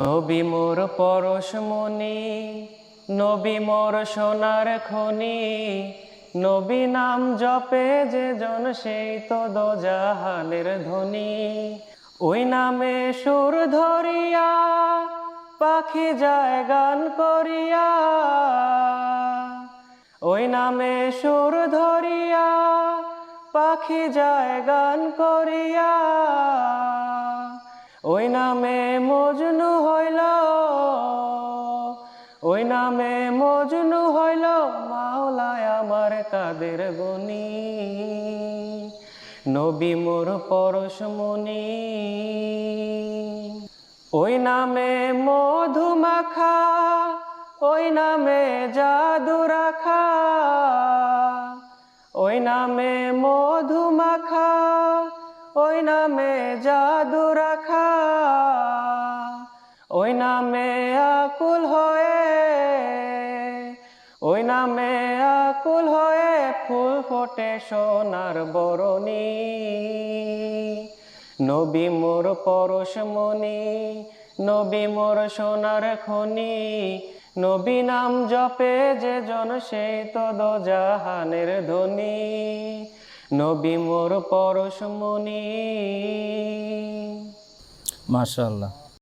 নবী মোর পরশমণি নবী মোর সোনার খনি। নবী নাম জপে যে জন সেই তো দোজাহানের ধ্বনি। ওই নামে সুর ধরিয়া, পাখি যায় গান করিয়া। ওই নামে সুর ধরিয়া, পাখি যায় গান করিয়া। ওই নামে মজনু ওই নামে মজনু হইল মাওলায় আমার কাদের গনি। নবী মোর পরশমণি ওই নামে মধু মাখা ওই নামে জাদু রাখা ওই নামে মধু মাখা ওই নামে জাদু রাখা ওই নামে ওই নামে আকুল হয়ে ফুল ফোটে সোনার বরণী। নবী মোর পরশমণি নবী মোর সোনার খনি। নবী নাম জপে যে জন সেই তো দোজাহানের ধ্বনি নবী মোর পরশমণি মাশাআল্লাহ।